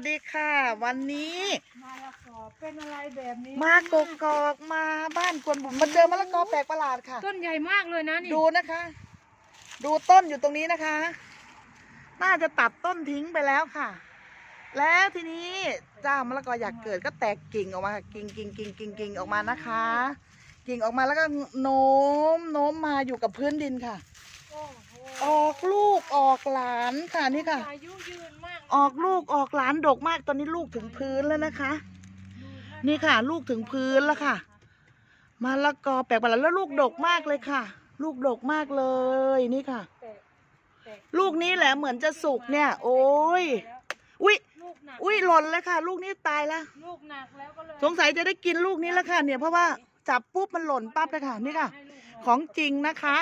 วัสดีค่ะ วันนี้มาละกอเป็นอะไรแบบนี้มากกกอกมาบ้านกวนบุ๋มมาเจอมะละกอแปลกประหลาดค่ะ ต้นใหญ่มากเลยนะนี่ดูนะคะ ดูต้นอยู่ตรงนี้นะคะ น่าจะตัดต้นทิ้งไปแล้วค่ะ แล้วทีนี้เจ้ามะละกออยากเกิดก็แตกกิ่งออกมาค่ะกิ่งกิ่งกิ่งกิ่งกิ่งออกมานะคะ กิ่งออกมาแล้วก็โน้มโน้มมาอยู่กับพื้นดินค่ะ โอ้โห ออกลูกออกหลานค่ะนี่ค่ะ อายุยืนมากออกลูกออกหลานดกมากตอนนี้ลูกถึงพื้นแล้วนะคะ นี่ค่ะ ลูกถึงพื้นแล้วค่ะมะละกอแปลกประหลาดแล้วลูกดกมากเลยค่ะ ลูกดกมากเลยนี่ค่ะแตกแตกลูกนี้แหละเหมือนจะสุกเนี่ย โอ้ยอุ้ยลูกหนักอุ้ยหล่นเลยค่ะ ลูกนี้ตายแล้ว ลูกหนักแล้วก็เลยสงสัยจะได้กินลูกนี้แล้วค่ะ เนี่ยเพราะว่าจับปุ๊บมันหล่นปั๊บเลยค่ะ นี่ค่ะให้ลูกหน่อยของจริงนะคะ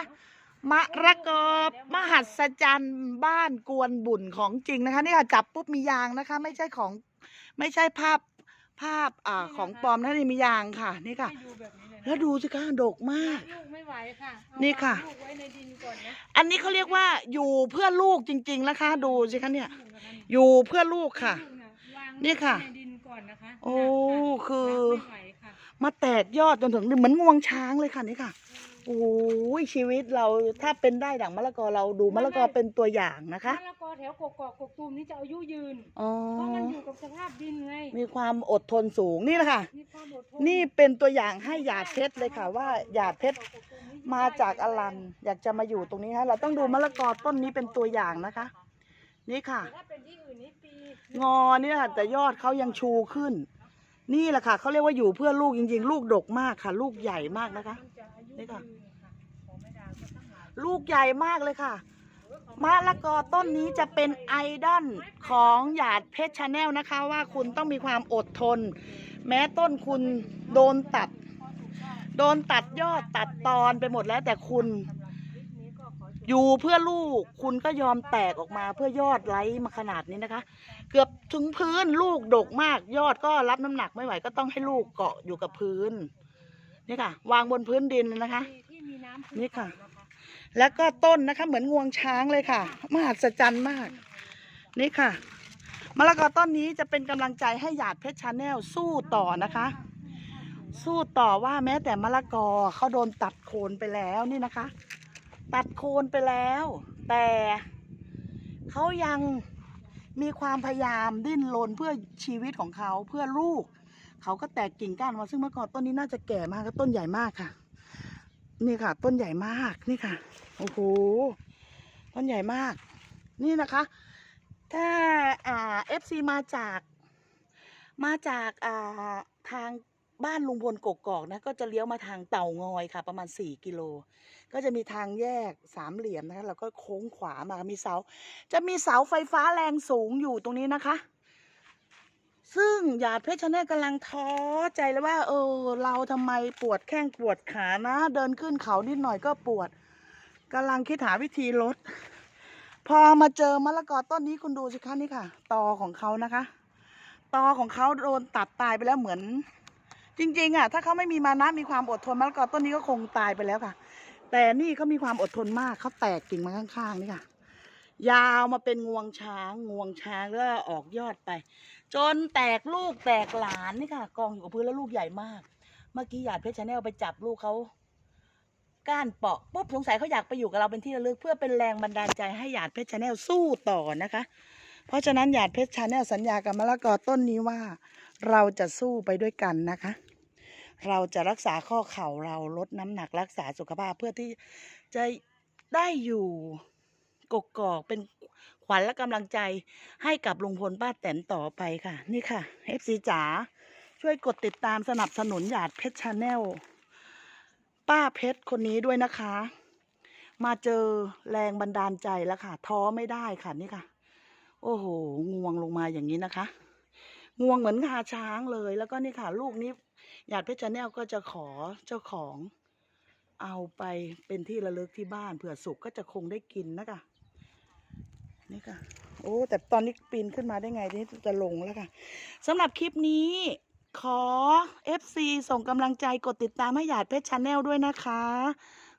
มะระกอมหัศจรรย์บ้านกวนบุญของจริงนะคะนี่ค่ะจับปุ๊บมียางนะคะ ไม่ใช่ของไม่ใช่ภาพภาพอ่าของปลอมนะนี่มียางค่ะ นี่ค่ะ ให้ดูแบบนี้เลยนะแล้วดูสิคะดกมาก ลูกไม่ไหวค่ะเอานี่ค่ะวางลูกไว้ในดินก่อนนะอันนี้เขาเรียกว่าอยู่เพื่อลูกจริง ๆ นะคะ ดูสิคะเนี่ยลูกนะคะอยู่เพื่อลูกค่ะ ลูกน่วางนี่ค่ะไว้ในดินก่อนนะคะโอ้หนักะคือหนักไม่ไหวค่ะมาแตกยอดจนถึงเหมือนงวงช้างเลยค่ะนี่ค่ะ โอ้ยชีวิตเราถ้าเป็นได้ดั่งมะละกอเราดูมะละกอเป็นตัวอย่างนะคะ มะละกอแถวกกอกกกตูมนี่จะอายุยืน อ๋อ เพราะมันอยู่กับสภาพดินไง มีความอดทนสูงนี่แหละค่ะ มีความอดทนนี่เป็นตัวอย่างให้หยาดเพชรเลยค่ะ ว่าหยาดเพชรมาจากอลันอยากจะมาอยู่ตรงนี้ฮะเราต้องดูมะละกอต้นนี้เป็นตัวอย่างนะคะ นี่ค่ะ แต่ถ้าเป็นที่อื่นนี่ปีงอนี่ค่ะแต่ยอดเขายังชูขึ้น นี่แหละค่ะเขาเรียกว่าอยู่เพื่อลูกจริง ๆ ลูกดกมากค่ะ ลูกใหญ่มากนะคะ นี่ค่ะ ลูกใหญ่มากเลยค่ะมะละกอต้นนี้จะเป็นไอดอลของหยาดเพชรชาแนลนะคะ ว่าคุณต้องมีความอดทน แม้ต้นคุณโดนตัด โดนตัดยอดตัดตอนไปหมดแล้วแต่คุณ อจบอยู่เพื่อลูกคุณก็ยอมแตกออกมาเพื่อยอดไล้มาขนาดนี้นะคะ เกือบถึงพื้นลูกดกมาก ยอดก็รับน้ำหนักไม่ไหวก็ต้องให้ลูกเกาะอยู่กับพื้นนี่ค่ะ วางบนพื้นดินเลยนะคะที่ที่มีน้ำนี่ค่ะ แล้วก็ต้นนะคะ เหมือนงวงช้างเลยค่ะ มหัศจรรย์มาก นี่ค่ะมะละกอต้นนี้จะเป็นกำลังใจให้หยาดเพชรชาแนลสู้ต่อนะคะ สู้ต่อว่าแม้แต่มะละกอเขาโดนตัดโคนไปแล้วนี่นะคะ ตัดโคนไปแล้ว แต่เขายังมีความพยายามดิ้นรนเพื่อชีวิตของเขาเพื่อลูก เขาก็แตกกิ่งก้านมาซึ่งเมื่อก่อนต้นนี้น่าจะแก่มากก็ต้นใหญ่มากค่ะ นี่ค่ะ ต้นใหญ่มากนี่ค่ะโอ้โหต้นใหญ่มาก นี่นะคะ ถ้าอ่าเอฟซีมาจากมาจากอ่าทาง บ้านลุงพลกกอกนะก็จะเลี้ยวมาทางเต่างอยค่ะ ประมาณ 4 กิโล ก็จะมีทางแยกสามเหลี่ยมนะคะแล้วก็โค้งขวามามีเสา จะมีเสาไฟฟ้าแรงสูงอยู่ตรงนี้นะคะ ซึ่งหยาดเพชรชนลกำลังท้อใจเลยว่า เออ เราทำไมปวดแข้งปวดขานะ เดินขึ้นเขานิดหน่อยก็ปวดกำลังคิดหาวิธีลดพอมาเจอมะละกอต้นนี้คุณดูสิคะนี่ค่ะ ตอของเขานะคะ ตอของเขาโดนตัดตายไปแล้วเหมือน จริงๆอะถ้าเขาไม่มีมานะมีความอดทนมะละกอต้นนี้ก็คงตายไปแล้วค่ะ แต่นี่เขามีความอดทนมากเขาแตกกิ่งมาข้างๆนี่ค่ะ ยาวมาเป็นงวงช้างงวงช้างแล้วออกยอดไป จนแตกลูกแตกหลานนี่ค่ะ กองอยู่กับพื้นแล้วลูกใหญ่มาก เมื่อกี้หยาดเพชรชาแนลไปจับลูกเขาก้านเปาะปุ๊บสงสัยเขาอยากไปอยู่กับเราเป็นที่ระลึกเพื่อเป็นแรงบันดาลใจให้หยาดเพชรชาแนลสู้ต่อนะคะ เพราะฉะนั้นหยาดเพชรชาแนลสัญญากับมะละกอต้นนี้ว่า เราจะสู้ไปด้วยกันนะคะ เราจะรักษาข้อเข่าเราลดน้ำหนักรักษาสุขภาพเพื่อที่จะได้อยู่กกกอกเป็นขวัญและกำลังใจให้กับลุงพลป้าแตนต่อไปค่ะ นี่ค่ะ FC จ๋าช่วยกดติดตามสนับสนุนหยาดเพชรชาแนลป้าเพชรคนนี้ด้วยนะคะ มาเจอแรงบันดาลใจแล้วค่ะ ท้อไม่ได้ค่ะนี่ค่ะ โอ้โหงวงลงมาอย่างนี้นะคะ งวงเหมือนงาช้างเลย แล้วก็นี่ค่ะ ลูกนี้หยาดเพชรชาแนลก็จะขอเจ้าของ เอาไปเป็นที่ระลึกที่บ้านเผื่อสุกก็จะคงได้กินนะคะนี่ค่ะ โอ้ แต่ตอนนี้ปีนขึ้นมาได้ไงนี่จะลงแล้วค่ะสำหรับคลิปนี้ขอ FC ส่งกำลังใจกดติดตามให้หยาดเพชรชาแนลด้วยนะคะ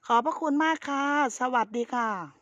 ขอบพระคุณมากค่ะ สวัสดีค่ะ